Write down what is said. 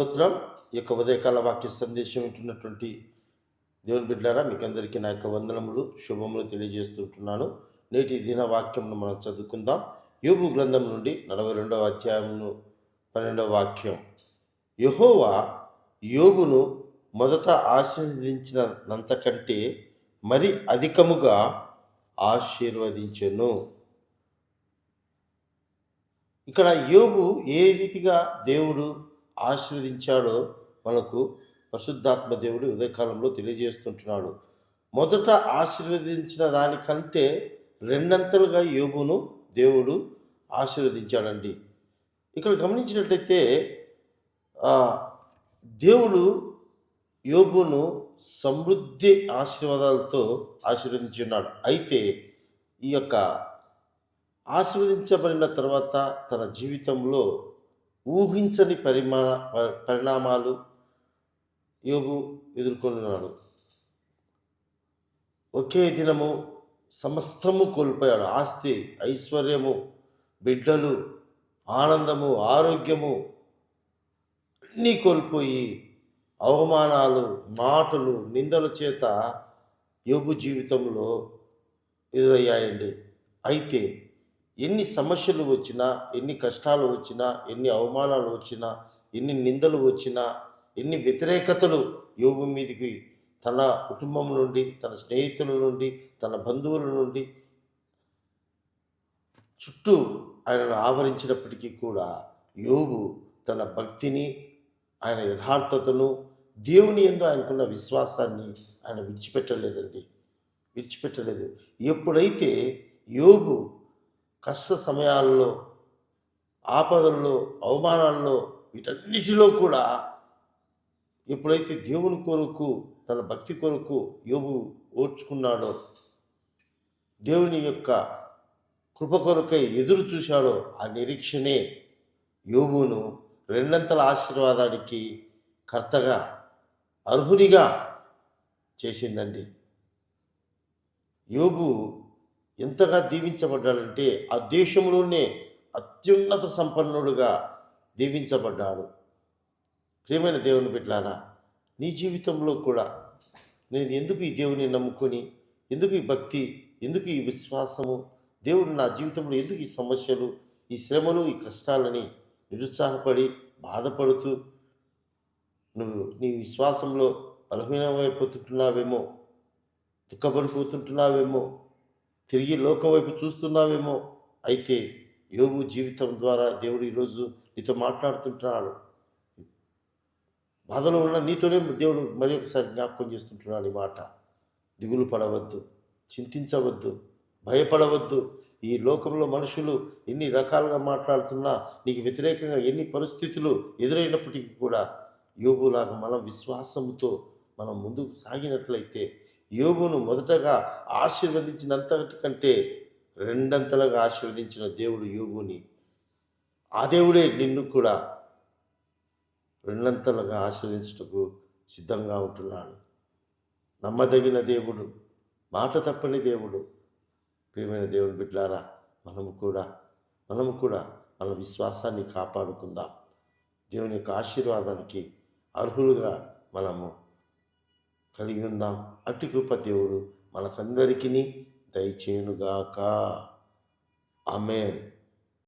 స్తోత్రం. ఈ యొక్క ఉదయకాల వాక్య సందేశం వింటున్నటువంటి దేవుని బిడ్డారా మీకు అందరికీ నా యొక్క వందనములు శుభములు తెలియజేస్తుంటున్నాను నేటి దిన వాక్యంను మనం చదువుకుందాం. యోగు గ్రంథం నుండి నలభై రెండవ అధ్యాయమును పన్నెండవ వాక్యం. యహోవా యోగును మొదట ఆశీర్వదించినంతకంటే మరి అధికముగా ఆశీర్వదించెను. ఇక్కడ యోగు ఏ రీతిగా దేవుడు ఆశీర్వదించాడో మనకు పరిశుద్ధాత్మ దేవుడు ఉదయకాలంలో తెలియజేస్తుంటున్నాడు. మొదట ఆశీర్వదించిన దానికంటే రెండంతలుగా యోగును దేవుడు ఆశీర్వదించాడండి. ఇక్కడ గమనించినట్లయితే దేవుడు యోగును సమృద్ధి ఆశీర్వాదాలతో ఆశీర్వదించున్నాడు. అయితే ఈ యొక్క ఆశీర్వదించబడిన తర్వాత తన జీవితంలో ఊహించని పరిమాణ పరిణామాలు యోగు ఎదుర్కొన్నాడు ఒకే దినము సమస్తము కోల్పోయాడు. ఆస్తి ఐశ్వర్యము బిడ్డలు ఆనందము ఆరోగ్యము అన్నీ కోల్పోయి అవమానాలు మాటలు నిందల చేత యోగు జీవితంలో ఎదురయ్యాయండి. అయితే ఎన్ని సమస్యలు వచ్చినా ఎన్ని కష్టాలు వచ్చినా ఎన్ని అవమానాలు వచ్చినా ఎన్ని నిందలు వచ్చినా ఎన్ని వ్యతిరేకతలు యోగు మీదికి తన కుటుంబం నుండి తన స్నేహితుల నుండి తన బంధువుల నుండి చుట్టూ ఆయనను ఆవరించినప్పటికీ కూడా యోగు తన భక్తిని ఆయన యథార్థతను దేవుని ఎందు ఆయనకున్న విశ్వాసాన్ని ఆయన విడిచిపెట్టలేదండి. విడిచిపెట్టలేదు. ఎప్పుడైతే యోగు కష్ట సమయాల్లో ఆపదల్లో అవమానాల్లో వీటన్నిటిలో కూడా ఎప్పుడైతే దేవుని కొరకు తన భక్తి కొరకు యోగు ఓర్చుకున్నాడో దేవుని యొక్క కృప కొరకై ఎదురు చూశాడో ఆ నిరీక్షణే యోగును రెండంతల ఆశీర్వాదానికి కర్తగా అర్హునిగా చేసిందండి. యోగు ఎంతగా దీవించబడ్డాడంటే ఆ దేశంలోనే అత్యున్నత సంపన్నుడుగా దీవించబడ్డాడు. ప్రియమైన దేవుని బిడ్డారా నీ జీవితంలో కూడా నేను ఎందుకు ఈ దేవుని నమ్ముకొని ఎందుకు ఈ భక్తి ఎందుకు ఈ విశ్వాసము దేవుడు నా జీవితంలో ఎందుకు ఈ సమస్యలు ఈ శ్రమలు ఈ కష్టాలని నిరుత్సాహపడి బాధపడుతూ నువ్వు నీ విశ్వాసంలో బలహీనమైపోతుంటున్నావేమో దుఃఖపడిపోతుంటున్నావేమో తిరిగి లోకం వైపు చూస్తున్నావేమో అయితే యోగు జీవితం ద్వారా దేవుడు ఈరోజు నీతో మాట్లాడుతుంటున్నాడు. బాధలో ఉన్న నీతోనే దేవుడు మరి ఒకసారి జ్ఞాపకం చేస్తుంటున్నాడు ఈ మాట. దిగులు పడవద్దు చింతించవద్దు భయపడవద్దు. ఈ లోకంలో మనుషులు ఎన్ని రకాలుగా మాట్లాడుతున్నా నీకు వ్యతిరేకంగా ఎన్ని పరిస్థితులు ఎదురైనప్పటికీ కూడా యోగులాగా మనం విశ్వాసంతో మనం ముందుకు సాగినట్లయితే యోగును మొదటగా ఆశీర్వదించినంతకంటే రెండంతలుగా ఆశీర్వదించిన దేవుడు యోగుని ఆ దేవుడే నిన్ను కూడా రెండంతలుగా ఆశీర్వదించుటకు సిద్ధంగా ఉంటున్నాడు. నమ్మదగిన దేవుడు మాట తప్పని దేవుడు. ప్రియమైన దేవుని బిడ్డారా మనము కూడా మనము కూడా మన విశ్వాసాన్ని కాపాడుకుందాం. దేవుని యొక్క ఆశీర్వాదానికి అర్హులుగా మనము కలిగి ఉందాం. అట్టి కృప దేవుడు మనకందరికీ దయచేయునుగాక. ఆమెన్.